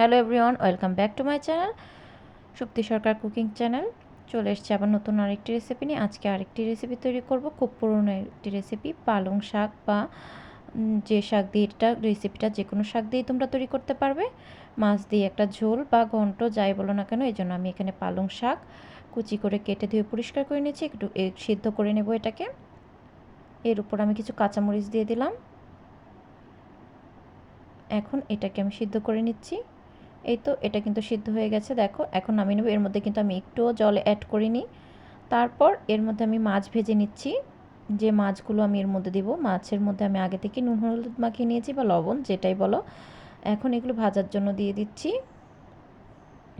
Hello everyone, welcome back to my channel Shakti Sarkar cooking channel. চলে এসেছি আবার নতুন আরেকটি রেসিপি নিয়ে। আজকে আরেকটি রেসিপি তৈরি করব, খুব পুরনো একটি রেসিপি পালং শাক বা যে শাক দিয়ে এটা রেসিপিটা যে কোনো শাক দিয়ে তোমরা তৈরি করতে পারবে। মাছ দিয়ে একটা ঝোল বা ঘন্ট, যাই বলো না কেন এই জন্য আমি এখানে পালং শাক কুচি করে কেটে ধুয়ে পরিষ্কার করে নিয়েছি, একটু সিদ্ধ করে নেব এটাকে। এর উপর আমি কিছু কাঁচামরিচ দিয়ে দিলাম। এখন এটাকে আমি সিদ্ধ করে নিচ্ছি। এই তো এটা কিন্তু সিদ্ধ হয়ে গেছে, দেখো। এখন নামিয়ে নেব। এর মধ্যে কিন্তু আমি একটুও জল অ্যাড করিনি। তারপর এর মধ্যে আমি মাছ ভেজে নিচ্ছি। যে মাছগুলো আমি এর মধ্যে দিব, মাছের মধ্যে আমি আগে থেকে নুন, হলুদ মাখিয়ে নিয়েছি বা লবণ, যেটাই বলো। এখন এগুলো ভাজার জন্য দিয়ে দিচ্ছি।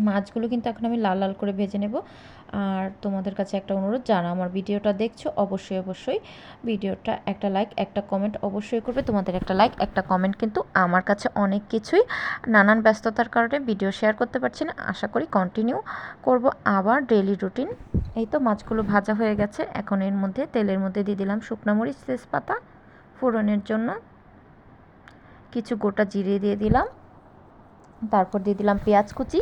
মাছগুলো কিন্তু এখন আমি লাল লাল করে ভেজে নেব। আর তোমাদের কাছে একটা অনুরোধ, যারা আমার ভিডিওটা দেখছ, অবশ্যই অবশ্যই ভিডিওটা একটা লাইক একটা কমেন্ট অবশ্যই করবে। তোমাদের একটা লাইক একটা কমেন্ট কিন্তু আমার কাছে অনেক কিছুই। নানান ব্যস্ততার কারণে ভিডিও শেয়ার করতে পারছি না। আশা করি কন্টিনিউ করব। আবার ডেলি রুটিন এই তো মাছগুলো ভাজা হয়ে গেছে। এখন এর মধ্যে, তেলের মধ্যে দিয়ে দিলাম শুকনো মরিচ, তেজপাতা ফোড়নের জন্য। কিছু গোটা জিরে দিয়ে দিলাম। তারপর দিয়ে দিলাম পেঁয়াজ কুচি।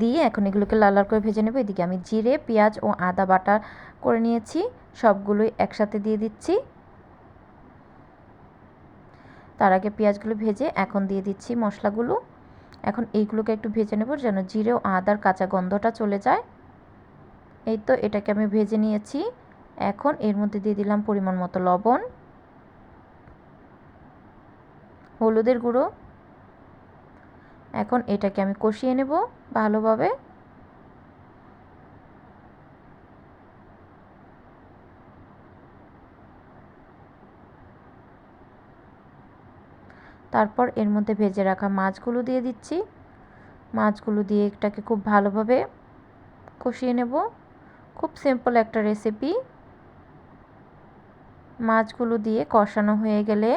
দিয়ে এখন এগুলোকে লাল লাল করে ভেজে নেব। এদিকে আমি জিরে, পেঁয়াজ ও আদা বাটা করে নিয়েছি। সবগুলোই একসাথে দিয়ে দিচ্ছি। তার আগে পেঁয়াজগুলো ভেজে এখন দিয়ে দিচ্ছি মশলাগুলো। এখন এইগুলোকে একটু ভেজে নেব যেন জিরে ও আদার কাঁচা গন্ধটা চলে যায়। এই তো এটাকে আমি ভেজে নিয়েছি। এখন এর মধ্যে দিয়ে দিলাম পরিমাণ মতো লবণ, হলুদের গুঁড়ো এখন এটাকে আমি কষিয়ে নেব ভালোভাবে। তারপর এর মধ্যে ভেজে রাখা মাছগুলো দিয়ে দিচ্ছি। মাছগুলো দিয়ে এটাকে খুব ভালোভাবে কষিয়ে নেব। খুব সিম্পল একটা রেসিপি মাছগুলো দিয়ে কষানো হয়ে গেলে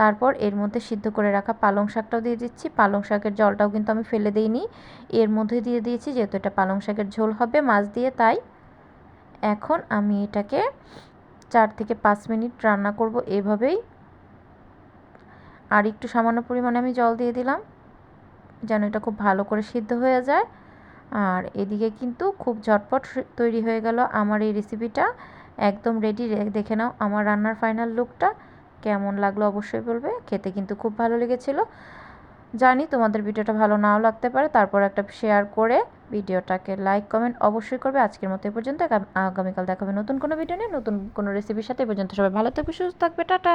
তারপর এর মধ্যে সিদ্ধ করে রাখা পালং শাকটাও দিয়ে দিচ্ছি। পালং শাকের জলটাও কিন্তু আমি ফেলে দিইনি। এর মধ্যে দিয়ে দিয়েছি, যেহেতু এটা পালং শাকের ঝোল হবে মাছ দিয়ে, তাই এখন আমি এটাকে চার থেকে পাঁচ মিনিট রান্না করব এভাবেই। আর একটু সামান্য পরিমাণে আমি জল দিয়ে দিলাম, যেন এটা খুব ভালো করে সিদ্ধ হয়ে যায়। আর এদিকে কিন্তু খুব ঝটপট তৈরি হয়ে গেল আমার এই রেসিপিটা একদম রেডি দেখে নাও আমার রান্নার ফাইনাল লুকটা কেমন লাগল অবশ্যই বলবে। খেতে কিন্তু খুব ভালো লেগেছিল। জানি তোমাদের ভিডিওটা ভালো নাও লাগতে পারে। তারপর একটা শেয়ার করে ভিডিওটাকে লাইক কমেন্ট অবশ্যই করবে। আজকের মতো এ পর্যন্ত। আগামীকাল দেখাবে নতুন কোনো ভিডিও নিয়ে, নতুন কোনো রেসিপির সাথে এ পর্যন্ত। সবাই ভালো থাকবে, সুস্থ থাকবে। টাটা!